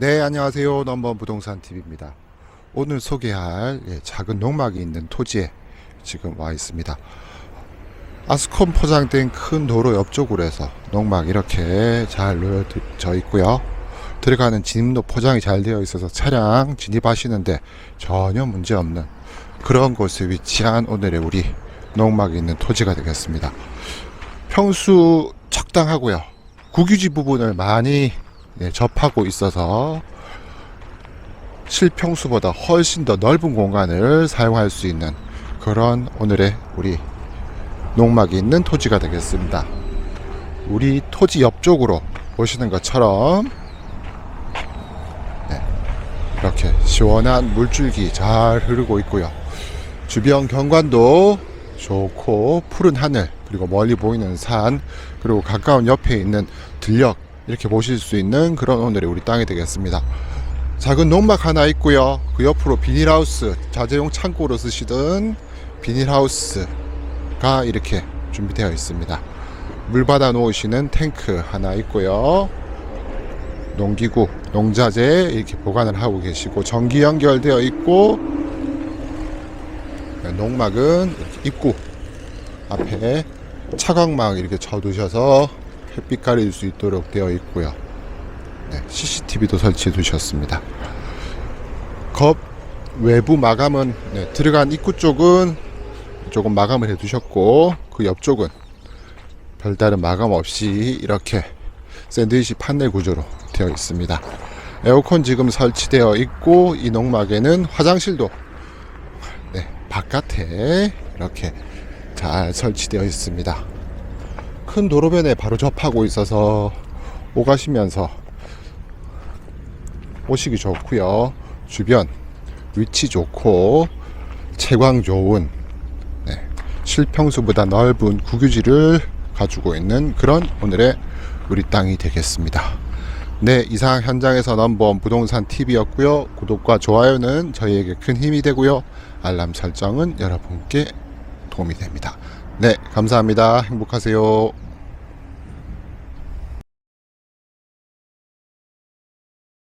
네, 안녕하세요. 넘버 부동산 TV입니다. 오늘 소개할 예, 작은 농막이 있는 토지에 지금 와 있습니다. 아스콘 포장된 큰 도로 옆쪽으로 해서 농막 이렇게 잘 놓여져 있고요. 들어가는 진입로 포장이 잘 되어 있어서 차량 진입하시는데 전혀 문제 없는 그런 곳에 위치한 오늘의 우리 농막이 있는 토지가 되겠습니다. 평수 적당하고요. 국유지 부분을 많이 예, 접하고 있어서 실평수보다 훨씬 더 넓은 공간을 사용할 수 있는 그런 오늘의 우리 농막이 있는 토지가 되겠습니다. 우리 토지 옆쪽으로 보시는 것처럼 네, 이렇게 시원한 물줄기 잘 흐르고 있고요. 주변 경관도 좋고 푸른 하늘 그리고 멀리 보이는 산 그리고 가까운 옆에 있는 들녘 이렇게 보실 수 있는 그런 오늘의 우리 땅이 되겠습니다. 작은 농막 하나 있고요. 그 옆으로 비닐하우스 자재용 창고로 쓰시던 비닐하우스가 이렇게 준비되어 있습니다. 물 받아 놓으시는 탱크 하나 있고요. 농기구, 농자재 이렇게 보관을 하고 계시고 전기 연결되어 있고 네, 농막은 입구 앞에 차광막 이렇게 쳐두셔서 햇빛 가릴 수 있도록 되어 있고요. 네, CCTV도 설치해 두셨습니다. 겁 외부 마감은 네, 들어간 입구 쪽은 조금 마감을 해 두셨고 그 옆쪽은 별다른 마감 없이 이렇게 샌드위치 판넬 구조로 되어 있습니다. 에어컨 지금 설치되어 있고 이 농막에는 화장실도 네, 바깥에 이렇게 잘 설치되어 있습니다. 큰 도로변에 바로 접하고 있어서 오가시면서 오시기 좋고요. 주변 위치 좋고 채광 좋은 네, 실평수보다 넓은 국유지를 가지고 있는 그런 오늘의 우리 땅이 되겠습니다. 네, 이상 현장에서 넘버원 부동산 TV였고요. 구독과 좋아요는 저희에게 큰 힘이 되고요. 알람 설정은 여러분께 도움이 됩니다. 네, 감사합니다. 행복하세요.